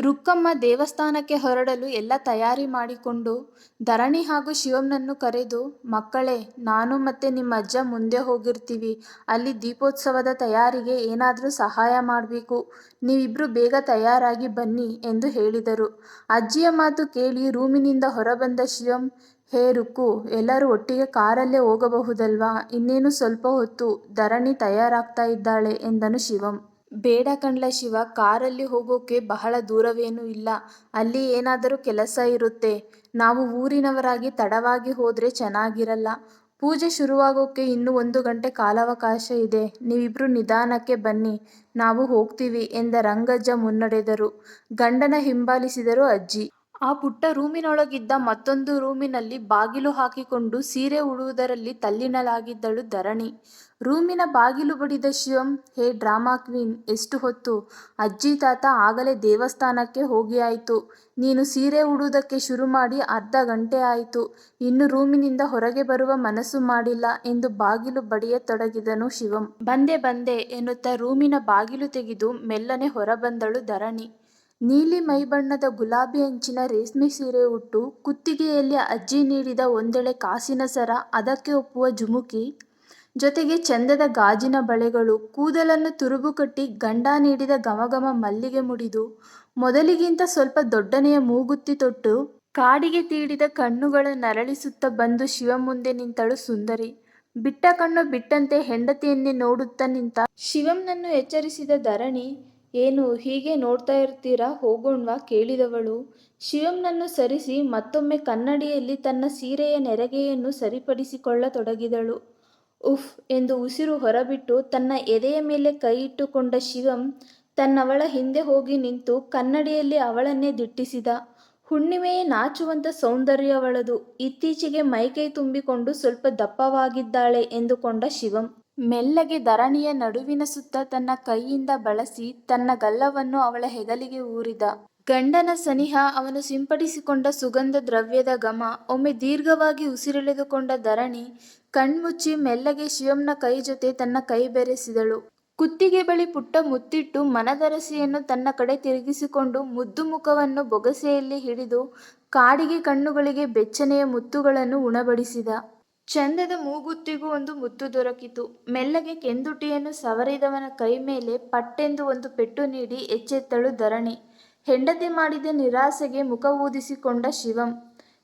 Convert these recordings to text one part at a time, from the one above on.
ರುಕ್ಕಮ್ಮ ದೇವಸ್ಥಾನಕ್ಕೆ ಹೊರಡಲು ಎಲ್ಲ ತಯಾರಿ ಮಾಡಿಕೊಂಡು ಧರಣಿ ಹಾಗೂ ಶಿವಂನನ್ನು ಕರೆದು, ಮಕ್ಕಳೇ, ನಾನು ಮತ್ತೆ ನಿಮ್ಮ ಅಜ್ಜ ಮುಂದೆ ಹೋಗಿರ್ತೀವಿ. ಅಲ್ಲಿ ದೀಪೋತ್ಸವದ ತಯಾರಿಗೆ ಏನಾದರೂ ಸಹಾಯ ಮಾಡಬೇಕು. ನೀವಿಬ್ರು ಬೇಗ ತಯಾರಾಗಿ ಬನ್ನಿ ಎಂದು ಹೇಳಿದರು. ಅಜ್ಜಿಯ ಮಾತು ಕೇಳಿ ರೂಮಿನಿಂದ ಹೊರಬಂದ ಶಿವಂ, ಹೇ ರುಕ್ಕು, ಎಲ್ಲರೂ ಒಟ್ಟಿಗೆ ಕಾರಲ್ಲೇ ಹೋಗಬಹುದಲ್ವಾ? ಇನ್ನೇನು ಸ್ವಲ್ಪ ಹೊತ್ತು ಧರಣಿ ತಯಾರಾಗ್ತಾ ಇದ್ದಾಳೆ ಎಂದನು ಶಿವಂ. ಬೇಡ ಕಣ್ಲ ಶಿವ, ಕಾರಲ್ಲಿ ಹೋಗೋಕೆ ಬಹಳ ದೂರವೇನೂ ಇಲ್ಲ. ಅಲ್ಲಿ ಏನಾದರೂ ಕೆಲಸ ಇರುತ್ತೆ. ನಾವು ಊರಿನವರಾಗಿ ತಡವಾಗಿ ಹೋದರೆ ಚೆನ್ನಾಗಿರಲ್ಲ. ಪೂಜೆ ಶುರುವಾಗೋಕೆ ಇನ್ನೂ ಒಂದು ಗಂಟೆ ಕಾಲಾವಕಾಶ ಇದೆ. ನೀವಿಬ್ರು ನಿಧಾನಕ್ಕೆ ಬನ್ನಿ. ನಾವು ಹೋಗ್ತೀವಿ ಎಂದ ರಂಗಜ್ಜ ಮುನ್ನಡೆದರು. ಗಂಡನ ಹಿಂಬಾಲಿಸಿದರು ಅಜ್ಜಿ. ಆ ಪುಟ್ಟ ರೂಮಿನೊಳಗಿದ್ದ ಮತ್ತೊಂದು ರೂಮಿನಲ್ಲಿ ಬಾಗಿಲು ಹಾಕಿಕೊಂಡು ಸೀರೆ ಉಡುವುದರಲ್ಲಿ ತಲ್ಲಿನಲಾಗಿದ್ದಳು ಧರಣಿ. ರೂಮಿನ ಬಾಗಿಲು ಬಡಿದ ಶಿವಂ, ಹೇ ಡ್ರಾಮಾ ಕ್ವೀನ್, ಎಷ್ಟು ಹೊತ್ತು? ಅಜ್ಜಿ, ತಾತ ಆಗಲೇ ದೇವಸ್ಥಾನಕ್ಕೆ ಹೋಗಿ ಆಯಿತು ನೀನು ಸೀರೆ ಉಡುವುದಕ್ಕೆ ಶುರು ಮಾಡಿ ಅರ್ಧ ಗಂಟೆ ಆಯಿತು. ಇನ್ನು ರೂಮಿನಿಂದ ಹೊರಗೆ ಬರುವ ಮನಸ್ಸು ಮಾಡಿಲ್ಲ ಎಂದು ಬಾಗಿಲು ಬಡಿಯತೊಡಗಿದನು ಶಿವಂ. ಬಂದೆ ಬಂದೆ ಎನ್ನುತ್ತಾ ರೂಮಿನ ಬಾಗಿಲು ತೆಗೆದು ಮೆಲ್ಲನೆ ಹೊರಬಂದಳು ಧರಣಿ. ನೀಲಿ ಮೈಬಣ್ಣದ ಗುಲಾಬಿ ಅಂಚಿನ ರೇಷ್ಮೆ ಸೀರೆ ಉಟ್ಟು ಕುತ್ತಿಗೆಯಲ್ಲಿ ಅಜ್ಜಿ ನೀಡಿದ ಒಂದೆಳೆ ಕಾಸಿನ ಸರ ಅದಕ್ಕೆ ಒಪ್ಪುವ ಜುಮುಕಿ. ಜೊತೆಗೆ ಚಂದದ ಗಾಜಿನ ಬಳೆಗಳು, ಕೂದಲನ್ನು ತುರುಬು ಕಟ್ಟಿ ಗಂಡ ನೀಡಿದ ಘಮಘಮ ಮಲ್ಲಿಗೆ ಮುಡಿದು, ಮೊದಲಿಗಿಂತ ಸ್ವಲ್ಪ ದೊಡ್ಡನೆಯ ಮೂಗುತ್ತಿ ತೊಟ್ಟು, ಕಾಡಿಗೆ ತೀಡಿದ ಕಣ್ಣುಗಳ ನರಳಿಸುತ್ತ ಬಂದು ಶಿವ ಮುಂದೆ ನಿಂತಳು ಸುಂದರಿ. ಬಿಟ್ಟ ಕಣ್ಣು ಬಿಟ್ಟಂತೆ ಹೆಂಡತಿಯನ್ನೇ ನೋಡುತ್ತ ನಿಂತ ಶಿವಂನನ್ನು ಎಚ್ಚರಿಸಿದ ಧರಣಿ ಏನು ಹೀಗೆ ನೋಡ್ತಾ ಇರ್ತೀರಾ? ಹೋಗೋಣ್ವಾ ಕೇಳಿದವಳು. ಶಿವಂನನ್ನು ಸರಿಸಿ ಮತ್ತೊಮ್ಮೆ ಕನ್ನಡಿಯಲ್ಲಿ ತನ್ನ ಸೀರೆಯ ನೆರಗೆಯನ್ನು ಸರಿಪಡಿಸಿಕೊಳ್ಳತೊಡಗಿದಳು. ಉಫ್ ಎಂದು ಉಸಿರು ಹೊರಬಿಟ್ಟು ತನ್ನ ಎದೆಯ ಮೇಲೆ ಕೈ ಇಟ್ಟುಕೊಂಡ ಶಿವಂ ತನ್ನವಳ ಹಿಂದೆ ಹೋಗಿ ನಿಂತು ಕನ್ನಡಿಯಲ್ಲಿ ಅವಳನ್ನೇ ದಿಟ್ಟಿಸಿದ. ಹುಣ್ಣಿಮೆಯೇ ನಾಚುವಂತ ಸೌಂದರ್ಯವಳದು ಇತ್ತೀಚೆಗೆ ಮೈಕೈ ತುಂಬಿಕೊಂಡು ಸ್ವಲ್ಪ ದಪ್ಪವಾಗಿದ್ದಾಳೆ ಎಂದುಕೊಂಡ ಶಿವಂ. ಮೆಲ್ಲಗೆ ಧರಣಿಯ ನಡುವಿನ ಸುತ್ತ ತನ್ನ ಕೈಯಿಂದ ಬಳಸಿ ತನ್ನ ಗಲ್ಲವನ್ನು ಅವಳ ಹೆಗಲಿಗೆ ಊರಿದ. ಗಂಡನ ಸನಿಹ ಅವನು ಸಿಂಪಡಿಸಿಕೊಂಡ ಸುಗಂಧ ದ್ರವ್ಯದ ಘಮ, ಒಮ್ಮೆ ದೀರ್ಘವಾಗಿ ಉಸಿರೆಳೆದುಕೊಂಡ ಧರಣಿ ಕಣ್ಮುಚ್ಚಿ ಮೆಲ್ಲಗೆ ಶಿವಂನ ಕೈ ಜೊತೆ ತನ್ನ ಕೈ ಬೆರೆಸಿದಳು. ಕುತ್ತಿಗೆ ಬಳಿ ಪುಟ್ಟ ಮುತ್ತಿಟ್ಟು ಮನದರಸಿಯನ್ನು ತನ್ನ ಕಡೆ ತಿರುಗಿಸಿಕೊಂಡು ಮುದ್ದು ಮುಖವನ್ನು ಬೊಗಸೆಯಲ್ಲಿ ಹಿಡಿದು ಕಾಡಿಗೆ ಕಣ್ಣುಗಳಿಗೆ ಬೆಚ್ಚನೆಯ ಮುತ್ತುಗಳನ್ನು ಉಣಬಡಿಸಿದ. ಚಂದದ ಮೂಗುತ್ತಿಗೂ ಒಂದು ಮುತ್ತು ದೊರಕಿತು. ಮೆಲ್ಲಗೆ ಕೆಂದುಟಿಯನ್ನು ಸವರಿದವನ ಕೈ ಮೇಲೆ ಪಟ್ಟೆಂದು ಒಂದು ಪೆಟ್ಟು ನೀಡಿ ಎಚ್ಚೆತ್ತಳು ಧರಣಿ. ಹೆಂಡತಿ ಮಾಡಿದ ನಿರಾಸೆಗೆ ಮುಖ ಊದಿಸಿಕೊಂಡ ಶಿವಂ.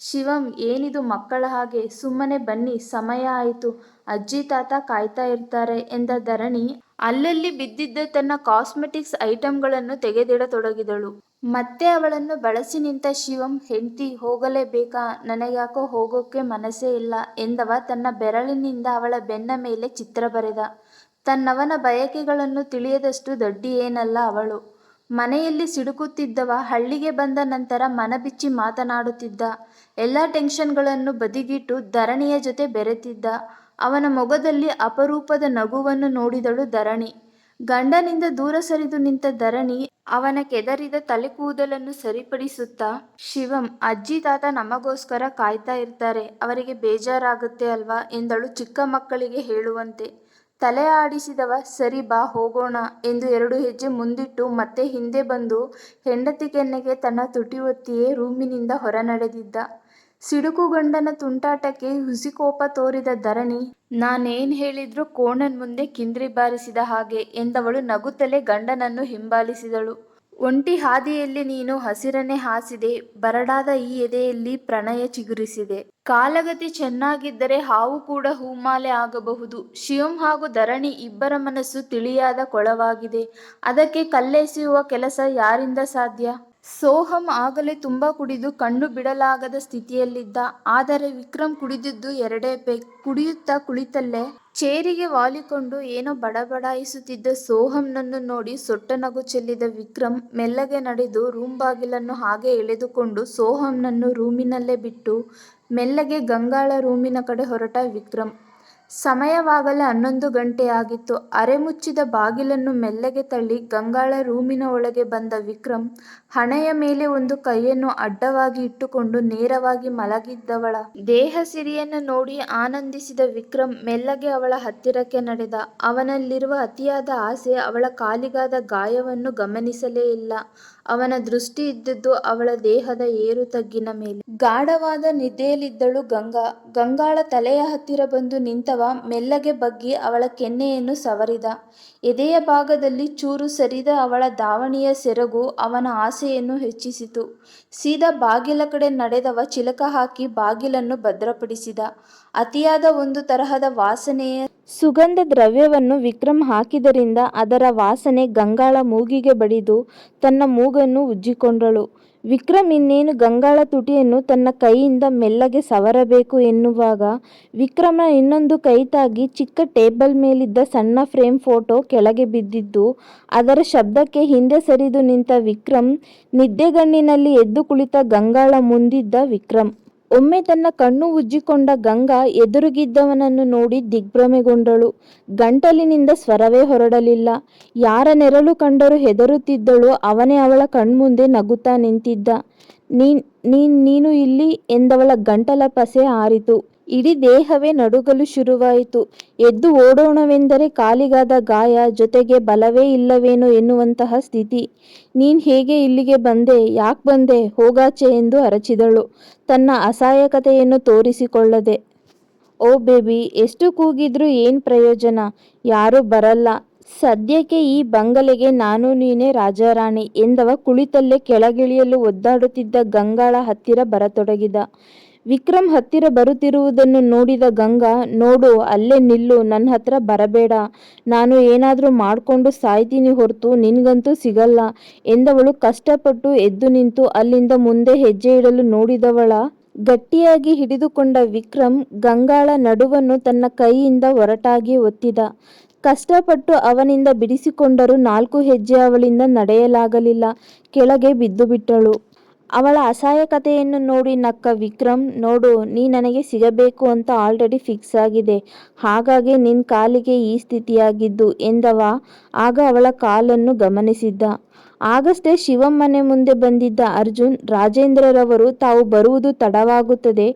ಶಿವಂ, ಏನಿದು ಮಕ್ಕಳ ಹಾಗೆ? ಸುಮ್ಮನೆ ಬನ್ನಿ, ಸಮಯ ಆಯಿತು. ಅಜ್ಜಿ, ತಾತ ಕಾಯ್ತಾ ಇರ್ತಾರೆ ಎಂದ ಧರಣಿ ಅಲ್ಲಲ್ಲಿ ಬಿದ್ದಿದ್ದ ತನ್ನ ಕಾಸ್ಮೆಟಿಕ್ಸ್ ಐಟಂಗಳನ್ನು ತೆಗೆದಿಡತೊಡಗಿದಳು. ಮತ್ತೆ ಅವಳನ್ನು ಬಳಸಿ ನಿಂತ ಶಿವಂ, ಹೆಂಡತಿ ಹೋಗಲೇಬೇಕಾ ನನಗ್ಯಾಕೋ ಹೋಗೋಕೆ ಮನಸ್ಸೇ ಇಲ್ಲ ಎಂದವ ತನ್ನ ಬೆರಳಿನಿಂದ ಅವಳ ಬೆನ್ನ ಮೇಲೆ ಚಿತ್ರ ಬರೆದ. ತನ್ನವನ ಬಯಕೆಗಳನ್ನು ತಿಳಿಯದಷ್ಟು ದಡ್ಡಿಯೇನಲ್ಲ ಅವಳು. ಮನೆಯಲ್ಲಿ ಸಿಡುಕುತ್ತಿದ್ದವ ಹಳ್ಳಿಗೆ ಬಂದ ನಂತರ ಮನಬಿಚ್ಚಿ ಮಾತನಾಡುತ್ತಿದ್ದ. ಎಲ್ಲ ಟೆನ್ಷನ್ಗಳನ್ನು ಬದಿಗಿಟ್ಟು ಧರಣಿಯ ಜೊತೆ ಬೆರೆತಿದ್ದ. ಅವನ ಮೊಗದಲ್ಲಿ ಅಪರೂಪದ ನಗುವನ್ನು ನೋಡಿದಳು ಧರಣಿ. ಗಂಡನಿಂದ ದೂರ ಸರಿದು ನಿಂತ ಧರಣಿ ಅವನ ಕೆದರಿದ ತಲೆ ಕೂದಲನ್ನು ಸರಿಪಡಿಸುತ್ತಾ, ಶಿವಂ, ಅಜ್ಜಿ ತಾತ ನಮಗೋಸ್ಕರ ಕಾಯ್ತಾ ಇರ್ತಾರೆ, ಅವರಿಗೆ ಬೇಜಾರಾಗುತ್ತೆ ಅಲ್ವಾ? ಎಂದಳು ಚಿಕ್ಕ ಮಕ್ಕಳಿಗೆ ಹೇಳುವಂತೆ. ತಲೆ ಆಡಿಸಿದವ, ಸರಿ ಬಾ, ಹೋಗೋಣ ಎಂದು ಎರಡು ಹೆಜ್ಜೆ ಮುಂದಿಟ್ಟು ಮತ್ತೆ ಹಿಂದೆ ಬಂದು ಹೆಂಡತಿ ಕೆನ್ನೆಗೆ ತನ್ನ ತುಟಿ ಒತ್ತಿಯೇ ರೂಮಿನಿಂದ ಹೊರ ನಡೆದಿದ್ದ ಸಿಡುಕು ಗಂಡನ ತುಂಟಾಟಕ್ಕೆ ಹುಸಿಕೋಪ ತೋರಿದ ಧರಣಿ, ನಾನೇನ್ ಹೇಳಿದ್ರೂ ಕೋಣನ್ ಮುಂದೆ ಕಿಂದ್ರಿ ಬಾರಿಸಿದ ಹಾಗೆ ಎಂದವಳು ನಗುತ್ತಲೇ ಗಂಡನನ್ನು ಹಿಂಬಾಲಿಸಿದಳು. ಒಂಟಿ ಹಾದಿಯಲ್ಲಿ ನೀನು ಹಸಿರನೆ ಹಾಸಿದೆ, ಬರಡಾದ ಈ ಎದೆಯಲ್ಲಿ ಪ್ರಣಯ ಚಿಗುರಿಸಿದೆ. ಕಾಲಗತಿ ಚೆನ್ನಾಗಿದ್ದರೆ ಹಾವು ಕೂಡ ಹೂಮಾಲೆ ಆಗಬಹುದು. ಶಿವಂ ಹಾಗೂ ಧರಣಿ ಇಬ್ಬರ ಮನಸ್ಸು ತಿಳಿಯಾದ ಕೊಳವಾಗಿದೆ. ಅದಕ್ಕೆ ಕಲ್ಲೆಸೆಯುವ ಕೆಲಸ ಯಾರಿಂದ ಸಾಧ್ಯ? ಸೋಹಂ ಆಗಲೇ ತುಂಬ ಕುಡಿದು ಕಣ್ಣು ಬಿಡಲಾಗದ ಸ್ಥಿತಿಯಲ್ಲಿದ್ದ. ಆದರೆ ವಿಕ್ರಮ್ ಕುಡಿದಿದ್ದು ಎರಡೇ ಪೆಗ್ ಕುಡಿಯುತ್ತಾ ಕುಳಿತಲ್ಲೇ ಚೇರಿಗೆ ವಾಲಿಕೊಂಡು ಏನೋ ಬಡಬಡಾಯಿಸುತ್ತಿದ್ದ ಸೋಹಂನನ್ನು ನೋಡಿ ಸೊಟ್ಟ ನಗು ಚೆಲ್ಲಿದ ವಿಕ್ರಮ್ ಮೆಲ್ಲಗೆ ನಡೆದು ರೂಮ್ ಬಾಗಿಲನ್ನು ಹಾಗೆ ಎಳೆದುಕೊಂಡು ಸೋಹಂನನ್ನು ರೂಮಿನಲ್ಲೇ ಬಿಟ್ಟು ಮೆಲ್ಲಗೆ ಗಂಗಾಳ ರೂಮಿನ ಕಡೆ ಹೊರಟ ವಿಕ್ರಮ್. ಸಮಯವಾಗಲೇ ಹನ್ನೊಂದು ಗಂಟೆಯಾಗಿತ್ತು. ಅರೆಮುಚ್ಚಿದ ಬಾಗಿಲನ್ನು ಮೆಲ್ಲಗೆ ತಳ್ಳಿ ಗಂಗಾಳ ರೂಮಿನ ಒಳಗೆ ಬಂದ ವಿಕ್ರಮ್, ಹಣೆಯ ಮೇಲೆ ಒಂದು ಕೈಯನ್ನು ಅಡ್ಡವಾಗಿ ಇಟ್ಟುಕೊಂಡು ನೇರವಾಗಿ ಮಲಗಿದ್ದವಳ ದೇಹ ಸಿರಿಯನ್ನು ನೋಡಿ ಆನಂದಿಸಿದ ವಿಕ್ರಮ್ ಮೆಲ್ಲಗೆ ಅವಳ ಹತ್ತಿರಕ್ಕೆ ನಡೆದ. ಅವನಲ್ಲಿರುವ ಅತಿಯಾದ ಆಸೆ ಅವಳ ಕಾಲಿಗಾದ ಗಾಯವನ್ನು ಗಮನಿಸಲೇ ಇಲ್ಲ. ಅವನ ದೃಷ್ಟಿ ಇದ್ದದ್ದು ಅವಳ ದೇಹದ ಏರು ತಗ್ಗಿನ ಮೇಲೆ. ಗಾಢವಾದ ನಿದ್ದೆಯಲ್ಲಿದ್ದಳು ಗಂಗಾ. ಗಂಗಾಳ ತಲೆಯ ಹತ್ತಿರ ಬಂದು ನಿಂತವ ಮೆಲ್ಲಗೆ ಬಗ್ಗಿ ಅವಳ ಕೆನ್ನೆಯನ್ನು ಸವರಿದ. ಎದೆಯ ಭಾಗದಲ್ಲಿ ಚೂರು ಸರಿದ ಅವಳ ದಾವಣಿಯ ಸೆರಗು ಅವನ ಆಸೆಯನ್ನು ಹೆಚ್ಚಿಸಿತು. ಸೀದಾ ಬಾಗಿಲ ಕಡೆ ನಡೆದವ ಚಿಲಕ ಹಾಕಿ ಬಾಗಿಲನ್ನು ಭದ್ರಪಡಿಸಿದ. ಅತಿಯಾದ ಒಂದು ತರಹದ ವಾಸನೆಯ ಸುಗಂಧ ದ್ರವ್ಯವನ್ನು ವಿಕ್ರಮ್ ಹಾಕಿದ್ದರಿಂದ ಅದರ ವಾಸನೆ ಗಂಗಾಳ ಮೂಗಿಗೆ ಬಡಿದು ತನ್ನ ಮೂಗನ್ನು ಉಜ್ಜಿಕೊಂಡಳು. ವಿಕ್ರಮ್ ಇನ್ನೇನು ಗಂಗಾಳ ತುಟಿಯನ್ನು ತನ್ನ ಕೈಯಿಂದ ಮೆಲ್ಲಗೆ ಸವರಬೇಕು ಎನ್ನುವಾಗ ವಿಕ್ರಮ ಇನ್ನೊಂದು ಕೈ ತಾಗಿ ಚಿಕ್ಕ ಟೇಬಲ್ ಮೇಲಿದ್ದ ಸಣ್ಣ ಫ್ರೇಮ್ ಫೋಟೋ ಕೆಳಗೆ ಬಿದ್ದಿದ್ದು, ಅದರ ಶಬ್ದಕ್ಕೆ ಹಿಂದೆ ಸರಿದು ನಿಂತ ವಿಕ್ರಮ್, ನಿದ್ದೆಗಣ್ಣಿನಲ್ಲಿ ಎದ್ದು ಕುಳಿತ ಗಂಗಾಳ ಮುಂದಿದ್ದ ವಿಕ್ರಮ್. ಒಮ್ಮೆ ತನ್ನ ಕಣ್ಣು ಉಜ್ಜಿಕೊಂಡ ಗಂಗಾ ಎದುರುಗಿದ್ದವನನ್ನು ನೋಡಿ ದಿಗ್ಭ್ರಮೆಗೊಂಡಳು. ಗಂಟಲಿನಿಂದ ಸ್ವರವೇ ಹೊರಡಲಿಲ್ಲ. ಯಾರ ನೆರಳು ಕಂಡರೂ ಹೆದರುತ್ತಿದ್ದಳು ಅವನೇ ಅವಳ ಕಣ್ಮುಂದೆ ನಗುತ್ತಾ ನಿಂತಿದ್ದ. ನೀನ್ ನೀನ್ ಇಲ್ಲಿ ಎಂದವಳ ಗಂಟಲ ಪಸೆ ಆರಿತು. ಇಡೀ ದೇಹವೇ ನಡುಗಲು ಶುರುವಾಯಿತು. ಎದ್ದು ಓಡೋಣವೆಂದರೆ ಕಾಲಿಗಾದ ಗಾಯ, ಜೊತೆಗೆ ಬಲವೇ ಇಲ್ಲವೇನೋ ಎನ್ನುವಂತಹ ಸ್ಥಿತಿ. ನೀನ್ ಹೇಗೆ ಇಲ್ಲಿಗೆ ಬಂದೆ ಯಾಕ್ ಬಂದೆ ಹೋಗಾಚೆ ಎಂದು ಅರಚಿದಳು, ತನ್ನ ಅಸಹಾಯಕತೆಯನ್ನು ತೋರಿಸಿಕೊಳ್ಳದೆ. ಓ ಬೇಬಿ ಎಷ್ಟು ಕೂಗಿದ್ರೂ ಏನ್ ಪ್ರಯೋಜನ, ಯಾರೂ ಬರಲ್ಲ. ಸದ್ಯಕ್ಕೆ ಈ ಬಂಗಲೆಗೆ ನಾನು ನೀನೇ ರಾಜ-ರಾಣಿ ಎಂದವ ಕುಳಿತಲ್ಲೇ ಕೆಳಗಿಳಿಯಲು ಒದ್ದಾಡುತ್ತಿದ್ದ ಗಂಗಾಳ ಹತ್ತಿರ ಬರತೊಡಗಿದ. ವಿಕ್ರಮ್ ಹತ್ತಿರ ಬರುತ್ತಿರುವುದನ್ನು ನೋಡಿದ ಗಂಗಾ, ನೋಡು ಅಲ್ಲೇ ನಿಲ್ಲು ನನ್ನ ಹತ್ರ ಬರಬೇಡ. ನಾನು ಏನಾದರೂ ಮಾಡಿಕೊಂಡು ಸಾಯ್ತೀನಿ ಹೊರತು ನಿನಗಂತೂ ಸಿಗಲ್ಲ ಎಂದವಳು ಕಷ್ಟಪಟ್ಟು ಎದ್ದು ನಿಂತು ಅಲ್ಲಿಂದ ಮುಂದೆ ಹೆಜ್ಜೆ ಇಡಲು ನೋಡಿದವಳ ಗಟ್ಟಿಯಾಗಿ ಹಿಡಿದುಕೊಂಡ ವಿಕ್ರಮ್, ಗಂಗಾಳ ನಡುವನ್ನು ತನ್ನ ಕೈಯಿಂದ ಒರಟಾಗಿ ಒತ್ತಿದ. ಕಷ್ಟಪಟ್ಟು ಅವನಿಂದ ಬಿಡಿಸಿಕೊಂಡರೂ ನಾಲ್ಕು ಹೆಜ್ಜೆ ಅವಳಿಂದ ನಡೆಯಲಾಗಲಿಲ್ಲ. ಕೆಳಗೆ ಬಿದ್ದುಬಿಟ್ಟಳು. ಅವಳ ಅಸಹಾಯಕತೆಯನ್ನು ನೋಡಿ ನಕ್ಕ ವಿಕ್ರಮ್, ನೋಡು ನೀ ನನಗೆ ಸಿಗಬೇಕು ಅಂತ ಆಲ್ರೆಡಿ ಫಿಕ್ಸ್ ಆಗಿದೆ. ಹಾಗಾಗಿ ನಿನ್ ಕಾಲಿಗೆ ಈ ಸ್ಥಿತಿಯಾಗಿದ್ದು ಎಂದವ ಆಗ ಅವಳ ಕಾಲನ್ನು ಗಮನಿಸಿದ್ದ. ಆಗಷ್ಟೇ ಶಿವಮ್ಮನೆ ಮುಂದೆ ಬಂದಿದ್ದ ಅರ್ಜುನ್, ರಾಜೇಂದ್ರರವರು ತಾವು ಬರುವುದು ತಡವಾಗುತ್ತದೆ.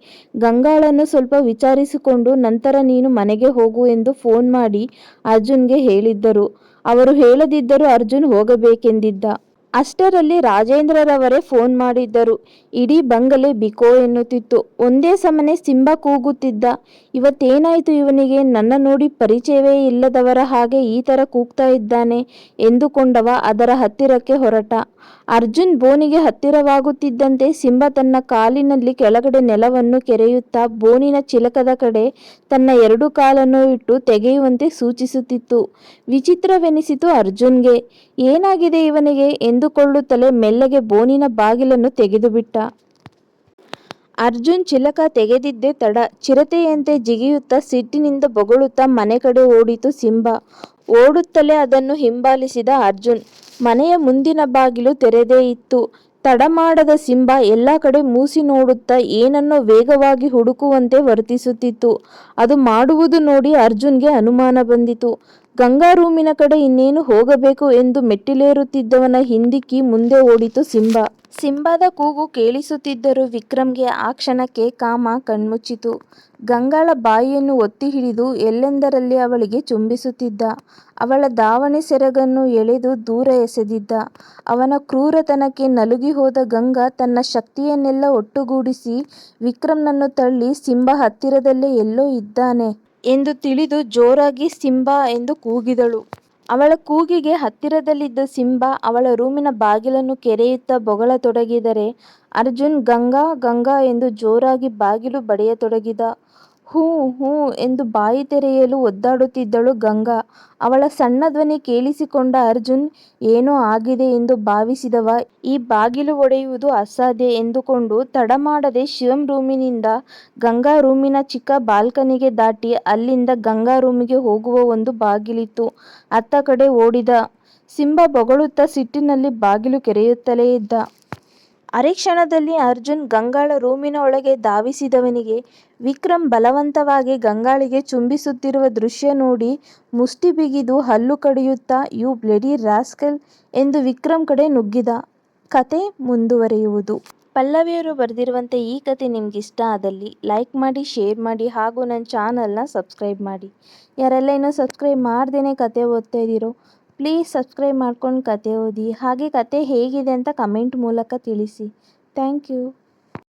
ಗಂಗಾಳನ್ನು ಸ್ವಲ್ಪ ವಿಚಾರಿಸಿಕೊಂಡು ನಂತರ ನೀನು ಮನೆಗೆ ಹೋಗು ಎಂದು ಫೋನ್ ಮಾಡಿ ಅರ್ಜುನ್ಗೆ ಹೇಳಿದ್ದರು. ಅವರು ಹೇಳದಿದ್ದರೂ ಅರ್ಜುನ್ ಹೋಗಬೇಕೆಂದಿದ್ದ. ಅಷ್ಟರಲ್ಲಿ ರಾಜೇಂದ್ರರವರೇ ಫೋನ್ ಮಾಡಿದ್ದರು. ಇಡೀ ಬಂಗಲೆ ಬಿಕೋ ಎನ್ನುತ್ತಿತ್ತು. ಒಂದೇ ಸಮನೆ ಸಿಂಬ ಕೂಗುತ್ತಿದ್ದ. ಇವತ್ತೇನಾಯಿತು ಇವನಿಗೆ ನನ್ನ ನೋಡಿ ಪರಿಚಯವೇ ಇಲ್ಲದವರ ಹಾಗೆ ಈ ಥರ ಕೂಗ್ತಾ ಇದ್ದಾನೆ ಎಂದುಕೊಂಡವ ಅದರ ಹತ್ತಿರಕ್ಕೆ ಹೊರಟ. ಅರ್ಜುನ್ ಬೋನಿಗೆ ಹತ್ತಿರವಾಗುತ್ತಿದ್ದಂತೆ ಸಿಂಬ ತನ್ನ ಕಾಲಿನಲ್ಲಿ ಕೆಳಗಡೆ ನೆಲವನ್ನು ಕೆರೆಯುತ್ತಾ ಬೋನಿನ ಚಿಲಕದ ಕಡೆ ತನ್ನ ಎರಡು ಕಾಲನ್ನು ಇಟ್ಟು ತೆಗೆಯುವಂತೆ ಸೂಚಿಸುತ್ತಿತ್ತು. ವಿಚಿತ್ರವೆನಿಸಿತು ಅರ್ಜುನ್ಗೆ. ಏನಾಗಿದೆ ಇವನಿಗೆ ಎಂದುಕೊಳ್ಳುತ್ತಲೇ ಮೆಲ್ಲಗೆ ಬೋನಿನ ಬಾಗಿಲನ್ನು ತೆಗೆದುಬಿಟ್ಟ. ಅರ್ಜುನ್ ಚಿಲಕ ತೆಗೆದಿದ್ದೇ ತಡ. ಚಿರತೆಯಂತೆ ಜಿಗಿಯುತ್ತಾ ಸಿಟ್ಟಿನಿಂದ ಬೊಗಳುತ್ತಾ ಮನೆ ಕಡೆ ಓಡಿತು ಸಿಂಬಾ. ಓಡುತ್ತಲೇ ಅದನ್ನು ಹಿಂಬಾಲಿಸಿದ ಅರ್ಜುನ್. ಮನೆಯ ಮುಂದಿನ ಬಾಗಿಲು ತೆರೆದೇ ಇತ್ತು. ತಡಮಾಡದ ಸಿಂಬ ಎಲ್ಲ ಕಡೆ ಮೂಸಿ ನೋಡುತ್ತಾ ಏನನ್ನೋ ವೇಗವಾಗಿ ಹುಡುಕುವಂತೆ ವರ್ತಿಸುತ್ತಿತ್ತು. ಅದು ಮಾಡುವುದು ನೋಡಿ ಅರ್ಜುನ್ಗೆ ಅನುಮಾನ ಬಂದಿತು. ಗಂಗಾ ರೂಮಿನ ಕಡೆ ಇನ್ನೇನು ಹೋಗಬೇಕು ಎಂದು ಮೆಟ್ಟಿಲೇರುತ್ತಿದ್ದವನ ಹಿಂದಿಕ್ಕಿ ಮುಂದೆ ಓಡಿತು ಸಿಂಬ ಸಿಂಬಾದ ಕೂಗು ಕೇಳಿಸುತ್ತಿದ್ದರೂ ವಿಕ್ರಮ್ಗೆ ಆ ಕ್ಷಣಕ್ಕೆ ಕಾಮ ಕಣ್ಮುಚ್ಚಿತು. ಗಂಗಾಳ ಬಾಯಿಯನ್ನು ಒತ್ತಿ ಹಿಡಿದು ಎಲ್ಲೆಂದರಲ್ಲಿ ಅವಳಿಗೆ ಚುಂಬಿಸುತ್ತಿದ್ದ. ಅವಳ ದಾವಣೆ ಸೆರಗನ್ನು ಎಳೆದು ದೂರ ಎಸೆದಿದ್ದ. ಅವನ ಕ್ರೂರತನಕ್ಕೆ ನಲುಗಿಹೋದ ಗಂಗಾ ತನ್ನ ಶಕ್ತಿಯನ್ನೆಲ್ಲ ಒಟ್ಟುಗೂಡಿಸಿ ವಿಕ್ರಮ್ನನ್ನು ತಳ್ಳಿ ಸಿಂಬ ಹತ್ತಿರದಲ್ಲೇ ಎಲ್ಲೋ ಇದ್ದಾನೆ ಎಂದು ತಿಳಿದು ಜೋರಾಗಿ ಸಿಂಬಾ ಎಂದು ಕೂಗಿದಳು. ಅವಳ ಕೂಗಿಗೆ ಹತ್ತಿರದಲ್ಲಿದ್ದ ಸಿಂಬಾ ಅವಳ ರೂಮಿನ ಬಾಗಿಲನ್ನು ಕೆರೆಯುತ್ತಾ ಬೊಗಳತೊಡಗಿದರೆ, ಅರ್ಜುನ್ ಗಂಗಾ ಗಂಗಾ ಎಂದು ಜೋರಾಗಿ ಬಾಗಿಲು ಬಡಿಯತೊಡಗಿದ. ಹೂ ಹೂ ಎಂದು ಬಾಯಿ ತೆರೆಯಲು ಒದ್ದಾಡುತ್ತಿದ್ದಳು ಗಂಗಾ. ಅವಳ ಸಣ್ಣ ಧ್ವನಿ ಕೇಳಿಸಿಕೊಂಡ ಅರ್ಜುನ್, ಏನೋ ಆಗಿದೆ ಎಂದು ಭಾವಿಸಿದವ ಈ ಬಾಗಿಲು ಒಡೆಯುವುದು ಅಸಾಧ್ಯ ಎಂದುಕೊಂಡು ತಡ ಮಾಡದೆ ಶಿವಮ್ ರೂಮಿನಿಂದ ಗಂಗಾ ರೂಮಿನ ಚಿಕ್ಕ ಬಾಲ್ಕನಿಗೆ ದಾಟಿ ಅಲ್ಲಿಂದ ಗಂಗಾ ರೂಮಿಗೆ ಹೋಗುವ ಒಂದು ಬಾಗಿಲಿತ್ತು ಅತ್ತ ಕಡೆ ಓಡಿದ. ಸಿಂಬ ಬೊಗಳುತ್ತ ಸಿಟ್ಟಿನಲ್ಲಿ ಬಾಗಿಲು ಕೆರೆಯುತ್ತಲೇ ಇದ್ದ. ಅರೆ ಕ್ಷಣದಲ್ಲಿ ಅರ್ಜುನ್ ಗಂಗಾಳ ರೂಮಿನ ಒಳಗೆ ಧಾವಿಸಿದವನಿಗೆ ವಿಕ್ರಮ್ ಬಲವಂತವಾಗಿ ಗಂಗಾಳಿಗೆ ಚುಂಬಿಸುತ್ತಿರುವ ದೃಶ್ಯ ನೋಡಿ ಮುಷ್ಟಿ ಬಿಗಿದು ಹಲ್ಲು ಕಡಿಯುತ್ತಾ, ಯು ಬ್ಲಡಿ ರಾಸ್ಕಲ್ ಎಂದು ವಿಕ್ರಮ್ ಕಡೆ ನುಗ್ಗಿದ. ಕಥೆ ಮುಂದುವರಿಯುವುದು. ಪಲ್ಲವಿಯರು ಬರೆದಿರುವಂತೆ ಈ ಕಥೆ ನಿಮ್ಗಿಷ್ಟ ಆದಲ್ಲಿ ಲೈಕ್ ಮಾಡಿ, ಶೇರ್ ಮಾಡಿ ಹಾಗೂ ನನ್ನ ಚಾನಲ್ನ ಸಬ್ಸ್ಕ್ರೈಬ್ ಮಾಡಿ. ಯಾರೆಲ್ಲ ಇನ್ನೂ ಸಬ್ಸ್ಕ್ರೈಬ್ ಮಾಡ್ದೇನೆ ಕಥೆ ಓದ್ತಾ ಇದ್ದೀರೋ ಪ್ಲೀಸ್ ಸಬ್ಸ್ಕ್ರೈಬ್ ಮಾಡ್ಕೊಂಡು ಕತೆ ಓದಿ ಹಾಗೆ ಕತೆ ಹೇಗಿದೆ ಅಂತ ಕಮೆಂಟ್ ಮೂಲಕ ತಿಳಿಸಿ. Thank you